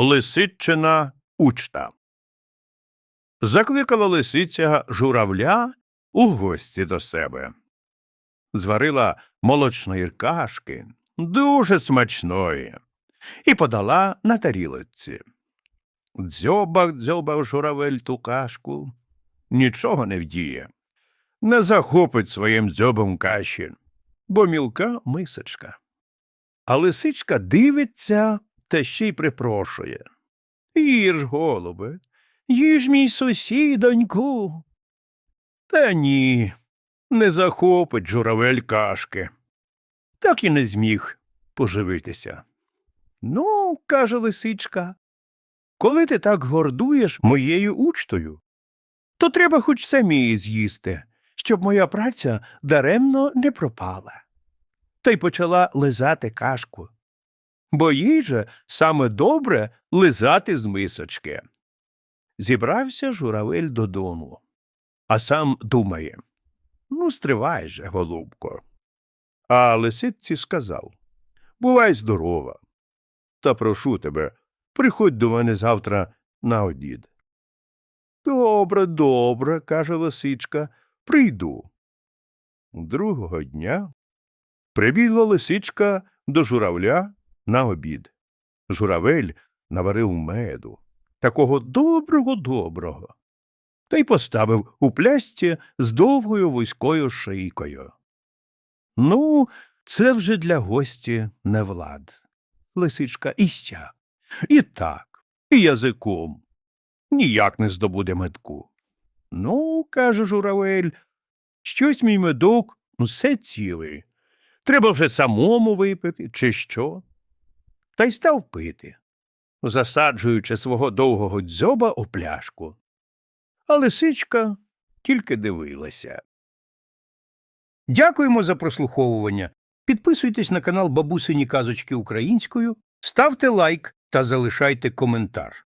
Лисичина учта. Закликала лисиця журавля у гості до себе. Зварила молочної кашки, дуже смачної, і подала на тарілочці. Дзьобав дзьобав журавель ту кашку, нічого не вдіє, не захопить своїм дзьобом каші, бо мілка мисочка. А лисичка дивиться та ще й припрошує. Їж, голубе, їж мій сусідоньку. Та ні, не захопить журавель кашки. Так і не зміг поживитися. Ну, каже лисичка, коли ти так гордуєш моєю учтою, то треба хоч самі з'їсти, щоб моя праця даремно не пропала. Та й почала лизати кашку бо їй же саме добре лизати з мисочки. Зібрався журавель додому, а сам думає ну, стривай же, голубко. А лисиці сказав Бувай здорова. Та прошу тебе, приходь до мене завтра на обід. Добре, добре, каже лисичка, прийду. Другого дня прибігла лисичка до журавля на обід. Журавель наварив меду, такого доброго доброго, та й поставив у плясті з довгою вузькою шийкою. Ну, це вже для гості не влад. Лисичка і і так, і язиком. Ніяк не здобуде медку. Ну, каже журавель, щось мій медок усе цілий. Треба вже самому випити, чи що? Та й став пити, засаджуючи свого довгого дзьоба у пляшку. А лисичка тільки дивилася. Дякуємо за прослуховування. Підписуйтесь на канал Бабусині Казочки Українською, ставте лайк та залишайте коментар.